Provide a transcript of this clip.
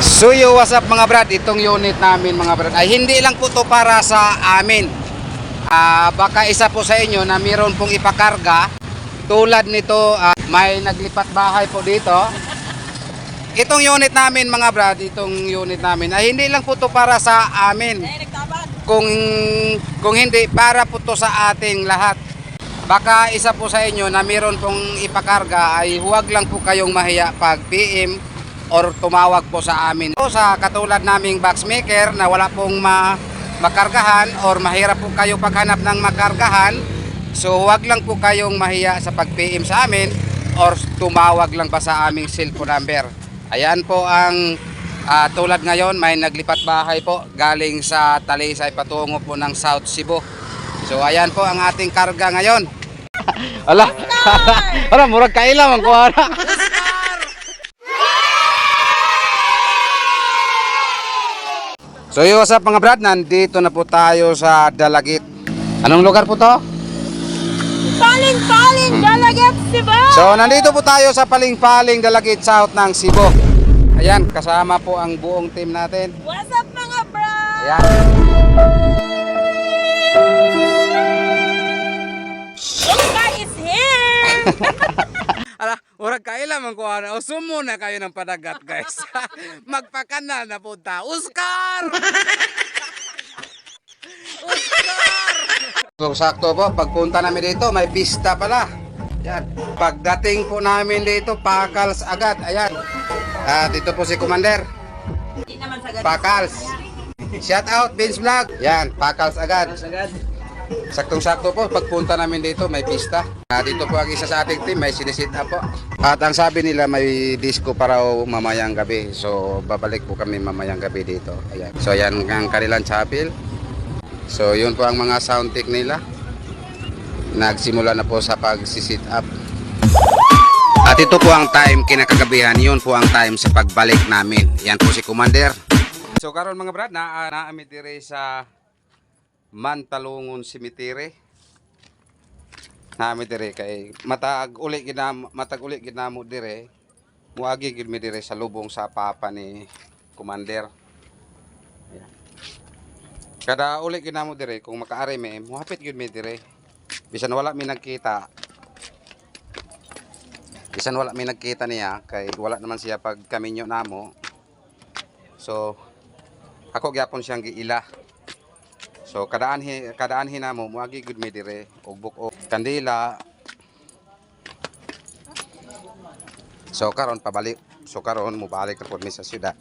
So yo, what's up mga brad? Itong unit namin mga brad ay hindi lang po to para sa amin. Ah, baka isa po sa inyo na mayroon pong ipakarga tulad nito ah, may naglipat bahay po dito. Itong unit namin mga brad, itong unit namin ay hindi lang po to para sa amin. Kung kung hindi para po to sa ating lahat. Baka isa po sa inyo na mayroon pong ipakarga ay huwag lang po kayong mahiya pag PM or tumawag po sa amin. So, sa katulad naming boxmaker na wala pong ma makargahan or mahirap po kayo paghanap ng makargahan, so huwag lang po kayong mahiya sa pag-PM sa amin or tumawag lang pa sa aming cellphone number. Ayan po ang ah, tulad ngayon, may naglipat bahay po galing sa Talisay patungo po ng South Cebu. So ayan po ang ating karga ngayon. Ala. Ala, murag kaila man ko So what's up mga brad, nandito na po tayo sa Dalagit. Anong lugar po to? Paling paling Dalagat Cebu! So nandito po tayo sa Paling-Paling Dalagit South ng Cebu. Ayan, kasama po ang buong team natin. What's up mga bro? Ayan. Uka is here! Urag kaila man ko ana. Usumo na kayo ng padagat, guys. Magpakana na punta. Oscar! Oscar! So, sakto po, pagpunta namin dito, may pista pala. Yan. Pagdating po namin dito, pakals agad. Ayan. At ito po si Commander. Pakals. Shout out, Vince Vlog. Yan, pakals agad. Saktong-sakto po, pagpunta namin dito, may pista. Ah, dito po ang isa sa ating team, may sinisit up po. At ang sabi nila, may disco para mamayang gabi. So, babalik po kami mamayang gabi dito. Ayan. So, yan ang kanilang chapel. So, yun po ang mga sound tech nila. Nagsimula na po sa pag-sit up. At ito po ang time kinakagabihan, yun po ang time sa pagbalik namin. Yan po si Commander. So karon mga brad, na naami dire sa Mantalungon Cemetery. Naami dire kay matag uli ginam matag uli ginamo dire. Muagi gid mi dire sa lubong sa papa ni Commander. Kada uli ginamo dire kung makaari mi, muhapit gid mi dire. Bisan wala mi nagkita, Bisan wala may nagkita niya kay wala naman siya pag kaminyo namo. So ako gyapon siyang giila. So kadaan hi kadaan hinamo muagi gud mi dire og buko kandila. So karon pabalik. So karon mo balik ra pud mi sa syudad.